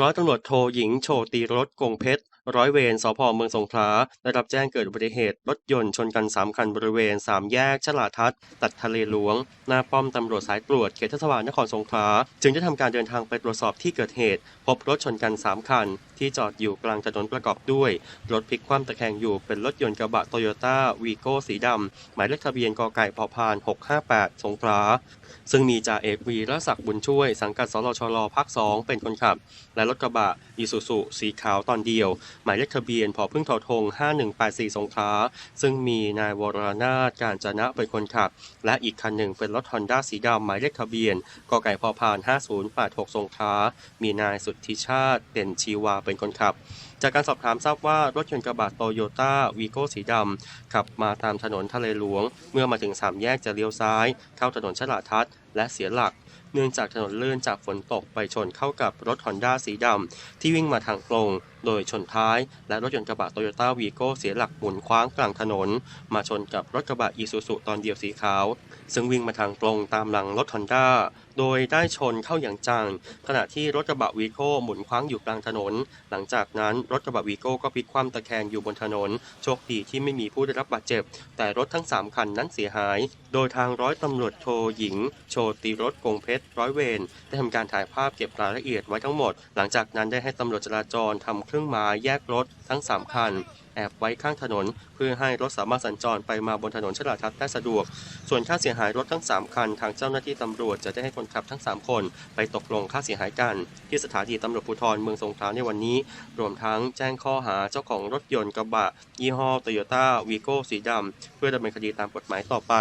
ร้อยตำรวจโทหญิงโชติรสกงเพชร ร้อยเวรสพเมืองสงขลาได้รับแจ้งเกิดอุบัติเหตุรถยนต์ชนกัน 3 คันบริเวณ 3 แยกฉลาทัศน์ตัดทะเลหลวง หน้าป้อมตำรวจสายตรวจเขตเทศบาลนครสงขลาจึงได้ทำการเดินทางไปตรวจสอบที่เกิดเหตุ พบรถชนกัน 3 คัน ที่จอดอยู่กลางถนนประกอบด้วย รถพลิกคว่ำตะแคงอยู่เป็นรถยนต์กระบะโตโยต้าวีโก้สีดำหมายเลขทะเบียนกไก่พพาน 658 สงขลาซึ่งมีจ่าเอกวีรศักดิ์บุญช่วยสังกัดสรชรภาค 2 เป็นคนขับ และรถกระบะอีซูซุสีขาวตอนเดียวหมายเลขทะเบียนพอพึ่งทอทง 5184 สงขลาซึ่งมีนายวรนาถการจนะเป็นคนขับ และอีกคันหนึ่งเป็นรถฮอนด้าสีดำหมายเลขทะเบียนกไก่พอพาน 5086 สงขลามีนายสุทธิชาติเด่นชีวาเป็นคนขับจากการสอบถามทราบว่ารถยนต์กระบะโตโยต้าวีโก้สีดำขับมาตามถนนทะเลหลวง เมื่อมาถึงสามแยกจะเลี้ยวซ้าย เข้าถนนฉลาดทัศน์และเสียหลัก เนื่องจากถนนลื่นจากฝนตกไปชนเข้ากับรถฮอนด้าสีดำที่วิ่งมาทางตรง โดยชนท้าย และรถยนต์กระบะโตโยต้าวีโก้เสียหลักหมุนคว้างกลางถนน มาชนกับรถกระบะอีซูซุตอนเดียวสีขาว ซึ่งวิ่งมาทางตรงตามหลังรถฮอนด้าโดยได้ชนเข้าอย่างจัง ขณะที่รถกระบะวีโก้หมุนคว้างอยู่กลางถนน หลังจากนั้นรถกระบะวีโก้ก็พลิกคว่ำตะแคงอยู่บนถนน โชคดีที่ไม่มีผู้ได้รับบาดเจ็บ แต่รถทั้ง 3 คันนั้นเสียหาย โดยทางร้อยตำรวจโทหญิง โชติรสกงเพชรร้อยเวรได้ทำการถ่ายภาพเก็บรายละเอียดไว้ทั้งหมด หลังจากนั้นได้ให้ตำรวจจราจรทำเครื่องหมายแยกรถทั้ง 3 คัน แอบไว้ข้างถนน เพื่อให้รถสามารถสัญจรไปมาบนถนนฉลาดทัศน์ได้สะดวก ส่วนค่าเสียหายรถทั้ง 3 คัน ทางเจ้าหน้าที่ตำรวจจะได้ให้คนขับทั้ง 3 คน ไปตกลงค่าเสียหายกัน ที่สถานีตำรวจภูธรเมืองสงขลาในวันนี้ รวมทั้งแจ้งข้อหาเจ้าของรถยนต์กระบะ ยี่ห้อโตโยต้าวีโก้สีดำเพื่อดำเนินคดีตามกฎหมายต่อไป